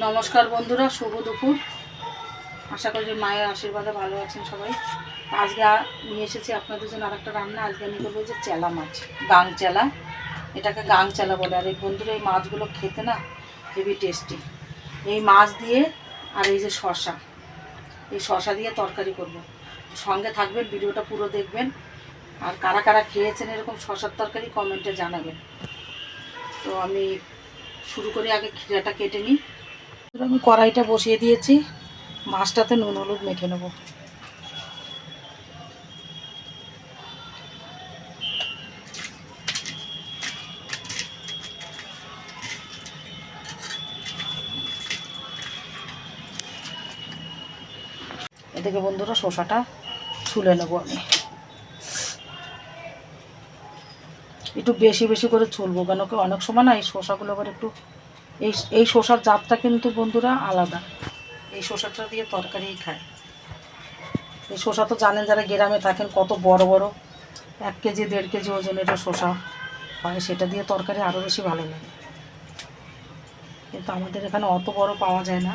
নমস্কার বন্ধুরা, শুভ দুপুর। আশা করি মায়ের আশীর্বাদে ভালো আছেন সবাই। আজকে নিয়ে এসেছি আপনাদের জন্য আরেকটা রান্না। আজকে আমি করব যে চেলা মাছ, গাং চেলা। এটাকে গাং চেলা বলে। আর এই বন্ধুরা, এই মাছগুলো খেতে না হেভি টেস্টি এই মাছ দিয়ে আর এই যে শশা এই শশা দিয়ে তরকারি করব। সঙ্গে থাকবেন, ভিডিওটা পুরো দেখবেন। আর কারা কারা খেয়েছেন এরকম শশার তরকারি কমেন্টে জানাবেন। তো আমি শুরু করে, আগে খিরাটা কেটে নিই। আমি কড়াইটা বসিয়ে দিয়েছি। মাছটাতে নুন, হলুদ মেখে নেব। এদিকে বন্ধুরা শসাটা ছুলে নেব আমি। একটু বেশি বেশি করে ছুলবো, কেন কি অনেক সময় না এই শসাগুলো আবার একটু এই এই শসার জাতটা কিন্তু বন্ধুরা আলাদা। এই শসাটা দিয়ে তরকারি খায়। এই শসা তো জানেন যারা গ্রামে থাকেন, কত বড় বড়, এক কেজি, দেড় কেজি ওজনের শসা হয়, সেটা দিয়ে তরকারি আরও বেশি ভালো লাগে। কিন্তু আমাদের এখানে অত বড় পাওয়া যায় না।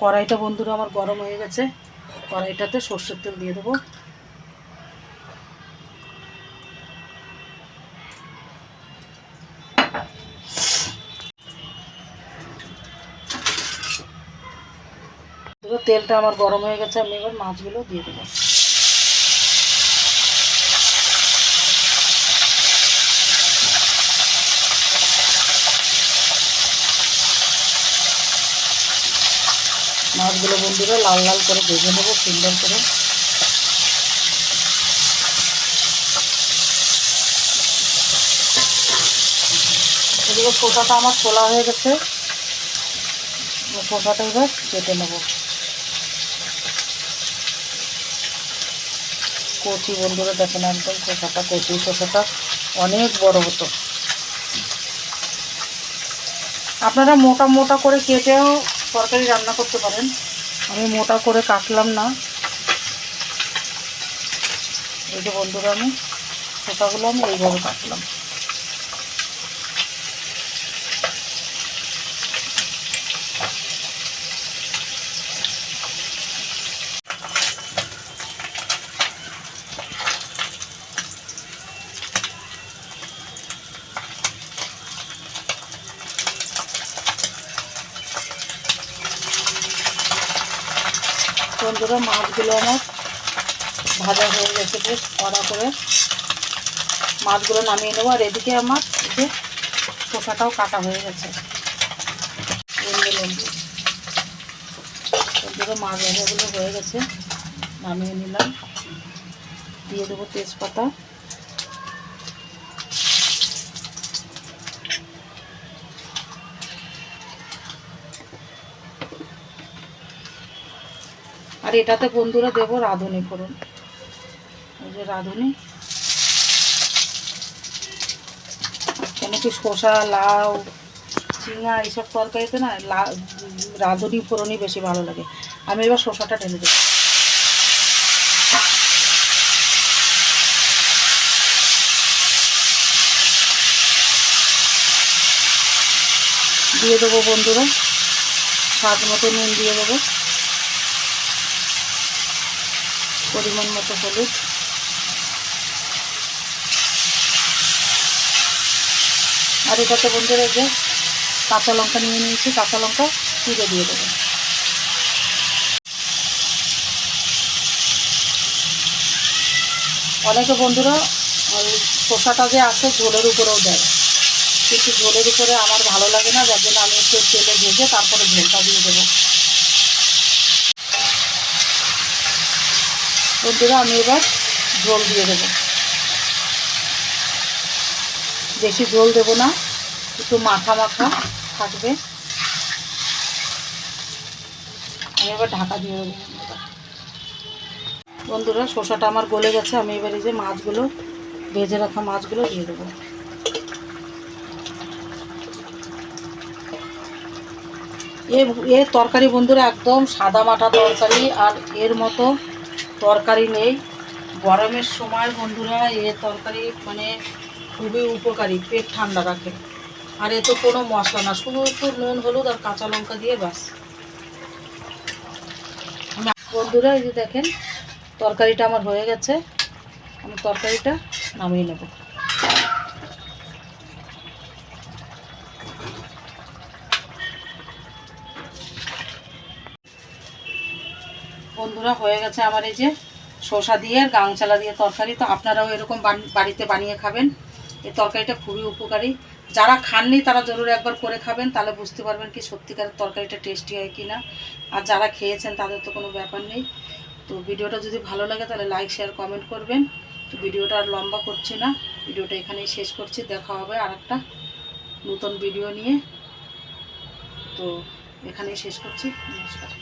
কড়াইটা বন্ধুরা আমার গরম হয়ে গেছে, কড়াইটাতে সর্ষের তেল দিয়ে দেবো। দেখো তেলটা আমার গরম হয়ে গেছে, আমি এবার মাছগুলো দিয়ে দেবো। মাছগুলো বন্ধুরা লাল লাল করে ভেজে নেব, সুন্দর করে। এদিকে শসাটা আমার খোলা হয়ে গেছে। শসাটা এবার কেটে নেব। কচি, বন্ধুরা দেখেন একদম শসাটা কচি শসাটা অনেক বড় হতো। আপনারা মোটা মোটা করে কেটেও তরকারি রান্না করতে পারেন। আমি মোটা করে কাটলাম না। এই যে বন্ধুরা আমি শসাগুলো আমি এইভাবে কাটলাম। বন্ধুরা, মাছগুলো আমার ভাজা হয়ে গেছে বেশ, কড়া করে। মাছগুলো নামিয়ে নেব, আর এদিকে আমার যে শোষাটাও কাটা হয়ে গেছে। বন্ধুরা, মাছ ভাজাগুলো হয়ে গেছে, নামিয়ে নিলাম। দিয়ে দেবো তেজপাতা। আর এটাতে বন্ধুরা দেবো রাঁধুনি ফোড়ন এই যে রাঁধুনি। কেন কি শসা, লাউ ঝিঙা এইসব তরকারিতে না রাঁধুনি ফোড়নই বেশি ভালো লাগে। আমি এবার শসাটা ঢেলে দেবো। দিয়ে দেবো বন্ধুরা, স্বাদ মতো নুন দিয়ে দেবো। পরিমাণ মতো হলুদ। আর এটাতে বন্ধুরা যে কাঁচা লঙ্কা নিয়ে নিয়েছি, কাঁচা লঙ্কা চিড়ে দিয়ে দেবো। অনেকে বন্ধুরা শসাটা যে আছে ঝোলের উপরেও দেয়। কিন্তু ঝোলের উপরে আমার ভালো লাগে না, যার জন্য আমি একটু তেলে ভেজে তারপরে ঝোলটা দিয়ে দেবো। বন্ধুরা আমি এবার ঝোল দিয়ে দেবো। বেশি ঝোল দেবো না, একটু মাখা মাখা থাকবে। আমি এবার ঢাকা দিয়ে দেবো। বন্ধুরা। শসাটা আমার গলে গেছে, আমি এবার এই যে মাছগুলো, ভেজে রাখা মাছগুলো দিয়ে দেবো। এ তরকারি বন্ধুরা একদম সাদা মাটা তরকারি, আর এর মতো তরকারি নেই। গরমের সময় বন্ধুরা এ তরকারি মানে খুবই উপকারী, পেট ঠান্ডা রাখে। আর এ তো কোনো মশলা না, শুধু একটু নুন, হলুদ আর কাঁচা লঙ্কা দিয়ে বাস বন্ধুরা, এই যে দেখেন, তরকারিটা আমার হয়ে গেছে। আমি তরকারিটা নামিয়ে নেব। বন্ধুরা, হয়ে গেছে আমার এই যে শসা দিয়ে আর গাংচালা দিয়ে তরকারি। তো আপনারাও এরকম বাড়িতে বানিয়ে খাবেন। এই তরকারিটা খুবই উপকারী। যারা খাননি, তারা জরুর একবার করে খাবেন, তাহলে বুঝতে পারবেন কি সত্যিকারের তরকারিটা টেস্টি হয় কি না আর যারা খেয়েছেন, তাদের তো কোনো ব্যাপার নেই। তো ভিডিওটা যদি ভালো লাগে, তাহলে লাইক, শেয়ার, কমেন্ট করবেন। তো ভিডিওটা আর লম্বা করছি না। ভিডিওটা এখানেই শেষ করছি। দেখা হবে আর একটা নতুন ভিডিও নিয়ে। তো এখানেই শেষ করছি। নমস্কার।